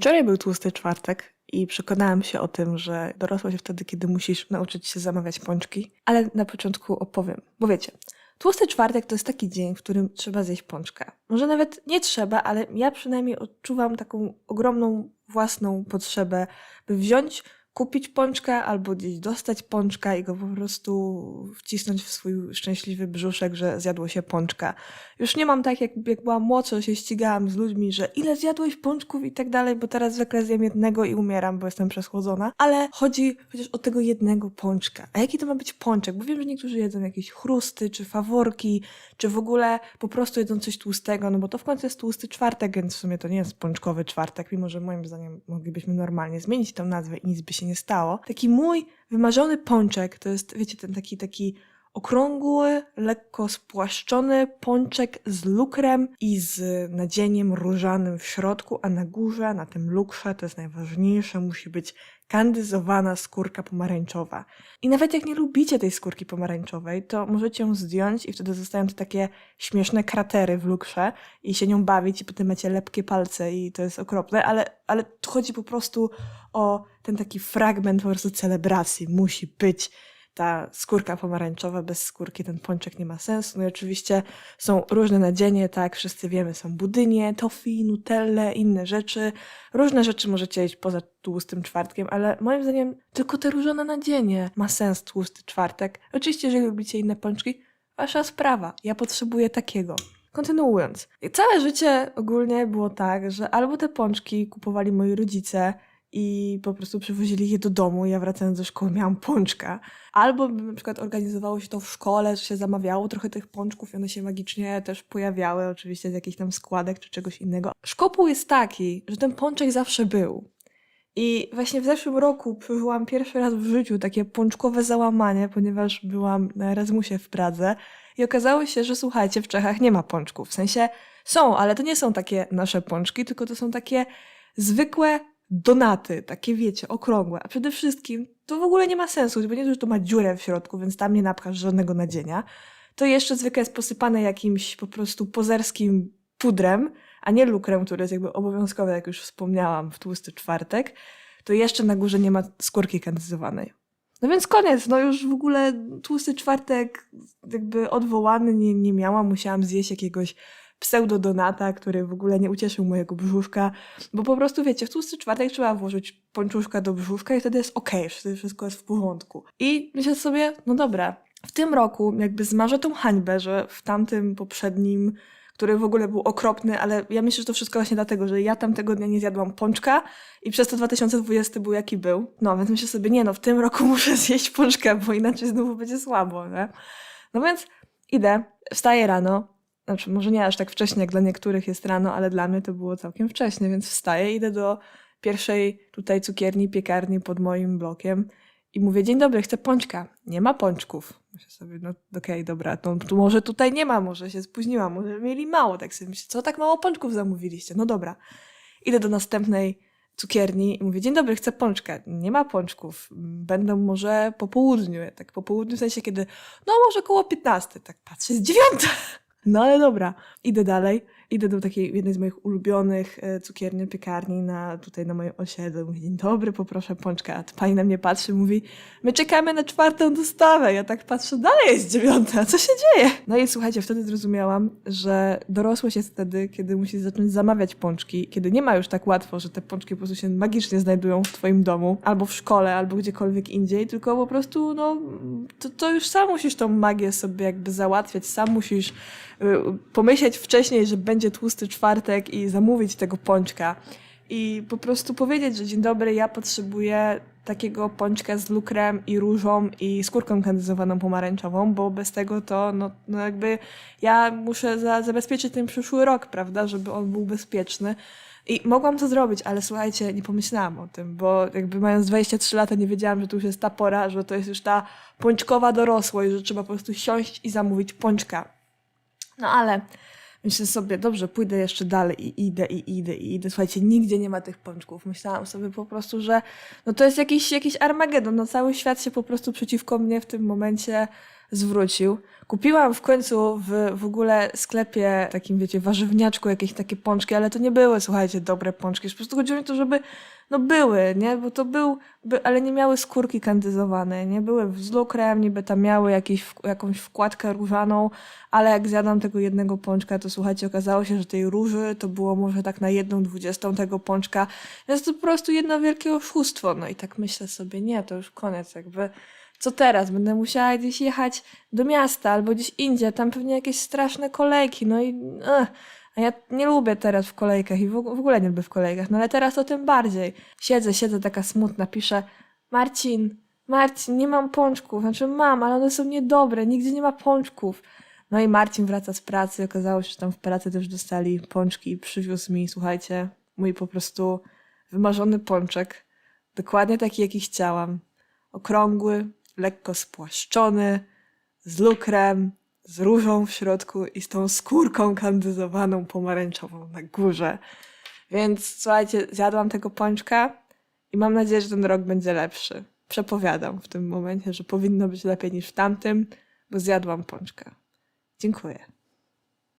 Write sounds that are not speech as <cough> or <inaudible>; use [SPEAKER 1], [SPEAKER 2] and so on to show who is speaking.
[SPEAKER 1] Wczoraj był tłusty czwartek i przekonałam się o tym, że dorosła się wtedy, kiedy musisz nauczyć się zamawiać pączki, ale na początku opowiem, bo wiecie, tłusty czwartek to jest taki dzień, w którym trzeba zjeść pączka. Może nawet nie trzeba, ale ja przynajmniej odczuwam taką ogromną własną potrzebę, by wziąć kupić pączka albo gdzieś dostać pączka i go po prostu wcisnąć w swój szczęśliwy brzuszek, że zjadło się pączka. Już nie mam tak, jak, jak byłam młodsza, się ścigałam z ludźmi, że ile zjadłeś pączków i tak dalej, bo teraz zwykle zjem jednego i umieram, bo jestem przeschłodzona. Ale chodzi chociaż o tego jednego pączka. A jaki to ma być pączek? Bo wiem, że niektórzy jedzą jakieś chrusty, czy faworki, czy w ogóle po prostu jedzą coś tłustego, no bo to w końcu jest tłusty czwartek, więc w sumie to nie jest pączkowy czwartek, mimo że moim zdaniem moglibyśmy normalnie zmienić tę nazwę i nic by się nie stało. Taki mój wymarzony pączek to jest, wiecie, ten taki, taki okrągły, lekko spłaszczony pączek z lukrem i z nadzieniem różanym w środku, a na górze, na tym lukrze, to jest najważniejsze, musi być kandyzowana skórka pomarańczowa. I nawet jak nie lubicie tej skórki pomarańczowej, to możecie ją zdjąć i wtedy zostają to takie śmieszne kratery w lukrze i się nią bawić i potem macie lepkie palce i to jest okropne, ale, ale chodzi po prostu o ten taki fragment po prostu celebracji. Musi być ta skórka pomarańczowa, bez skórki ten pączek nie ma sensu. No i oczywiście są różne nadzienie, tak, wszyscy wiemy, są budynie, tofi, nutelle, inne rzeczy. Różne rzeczy możecie jeść poza tłustym czwartkiem, ale moim zdaniem tylko te różone nadzienie ma sens tłusty czwartek. Oczywiście, jeżeli lubicie inne pączki, wasza sprawa. Ja potrzebuję takiego. Kontynuując. Całe życie ogólnie było tak, że albo te pączki kupowali moi rodzice, i po prostu przywozili je do domu. Ja wracając do szkoły miałam pączka. Albo na przykład organizowało się to w szkole, że się zamawiało trochę tych pączków i one się magicznie też pojawiały, oczywiście z jakichś tam składek czy czegoś innego. Szkopuł jest taki, że ten pączek zawsze był. I właśnie w zeszłym roku przeżyłam pierwszy raz w życiu takie pączkowe załamanie, ponieważ byłam na Erasmusie w Pradze i okazało się, że słuchajcie, w Czechach nie ma pączków. W sensie są, ale to nie są takie nasze pączki, tylko to są takie zwykłe donaty, takie wiecie, okrągłe. A przede wszystkim to w ogóle nie ma sensu, bo nie to, że to ma dziurę w środku, więc tam nie napchasz żadnego nadzienia. To jeszcze zwykle jest posypane jakimś po prostu pozerskim pudrem, a nie lukrem, który jest jakby obowiązkowy, jak już wspomniałam, w tłusty czwartek. To jeszcze na górze nie ma skórki kandyzowanej. No więc koniec, no już w ogóle tłusty czwartek jakby odwołany nie, nie miałam, musiałam zjeść jakiegoś pseudodonata, który w ogóle nie ucieszył mojego brzuszka, bo po prostu wiecie, w tłusty czwartek trzeba włożyć pończuszka do brzuszka i wtedy jest okej, okay, wtedy wszystko jest w porządku. I myślę sobie, no dobra, w tym roku jakby zmarzę tą hańbę, że w tamtym poprzednim który w ogóle był okropny, ale ja myślę, że to wszystko właśnie dlatego, że ja tamtego dnia nie zjadłam pączka i przez to 2020 był jaki był. No, więc myślę sobie, nie no, w tym roku <laughs> muszę zjeść pączka, bo inaczej znowu będzie słabo, nie? No więc idę, wstaję rano, znaczy może nie aż tak wcześnie, jak dla niektórych jest rano, ale dla mnie to było całkiem wcześnie, więc wstaję, idę do pierwszej tutaj cukierni, piekarni pod moim blokiem i mówię, dzień dobry, chcę pączka. Nie ma pączków. Myślę sobie, no okej, okay, dobra, to, to może tutaj nie ma, może się spóźniłam, może mieli mało. Tak sobie myślę, co tak mało pączków zamówiliście? No dobra. Idę do następnej cukierni i mówię, dzień dobry, chcę pączka. Nie ma pączków. Będą może po południu. Tak po południu, w sensie kiedy, no może koło 15. Tak patrzę, jest dziewiąta. No ale dobra, idę dalej. Idę do takiej jednej z moich ulubionych e, cukierni, piekarni na, tutaj na moim osiedlu. Mówię, dzień dobry, poproszę pączka. A pani na mnie patrzy, mówi, my czekamy na czwartą dostawę. Ja tak patrzę, dalej jest dziewiąta, co się dzieje? No i słuchajcie, wtedy zrozumiałam, że dorosłość jest wtedy, kiedy musisz zacząć zamawiać pączki, kiedy nie ma już tak łatwo, że te pączki po prostu się magicznie znajdują w twoim domu, albo w szkole, albo gdziekolwiek indziej, tylko po prostu, no, to, to już sam musisz tą magię sobie jakby załatwiać, sam musisz pomyśleć wcześniej, że będzie będzie tłusty czwartek i zamówić tego pączka. I po prostu powiedzieć, że dzień dobry, ja potrzebuję takiego pączka z lukrem i różą i skórką kandyzowaną pomarańczową, bo bez tego to, no, no jakby ja muszę za, zabezpieczyć ten przyszły rok, prawda, żeby on był bezpieczny. I mogłam to zrobić, ale słuchajcie, nie pomyślałam o tym, bo jakby mając 23 lata nie wiedziałam, że to już jest ta pora, że to jest już ta pączkowa dorosłość, że trzeba po prostu siąść i zamówić pączka. No ale Myślę sobie, dobrze, pójdę jeszcze dalej i idę, i idę, i idę. Słuchajcie, nigdzie nie ma tych pączków. Myślałam sobie po prostu, że no to jest jakiś, jakiś Armagedon. No cały świat się po prostu przeciwko mnie w tym momencie zwrócił. Kupiłam w końcu w, w ogóle sklepie takim, wiecie, warzywniaczku jakieś takie pączki, ale to nie były, słuchajcie, dobre pączki. Po prostu chodziło mi o to, żeby, no były, nie? Bo to był, by, ale nie miały skórki kandyzowanej, nie? Były z lukrem, niby tam miały jakieś, w- jakąś wkładkę różaną, ale jak zjadłam tego jednego pączka, to słuchajcie, okazało się, że tej róży to było może tak na jedną dwudziestą tego pączka. Jest to po prostu jedno wielkie oszustwo. No i tak myślę sobie, nie, to już koniec, jakby co teraz? Będę musiała gdzieś jechać do miasta albo gdzieś indziej, tam pewnie jakieś straszne kolejki, no i ech, a ja nie lubię teraz w kolejkach i w ogóle nie lubię w kolejkach, no ale teraz to tym bardziej. Siedzę, siedzę taka smutna, piszę Marcin, Marcin, nie mam pączków, znaczy mam, ale one są niedobre, nigdzie nie ma pączków. No i Marcin wraca z pracy, okazało się, że tam w pracy też dostali pączki i przywiózł mi, słuchajcie, mój po prostu wymarzony pączek, dokładnie taki, jaki chciałam okrągły, lekko spłaszczony, z lukrem, z różą w środku i z tą skórką kandyzowaną pomarańczową na górze. Więc słuchajcie, zjadłam tego pączka i mam nadzieję, że ten rok będzie lepszy. Przepowiadam w tym momencie, że powinno być lepiej niż w tamtym, bo zjadłam pączka. Dziękuję.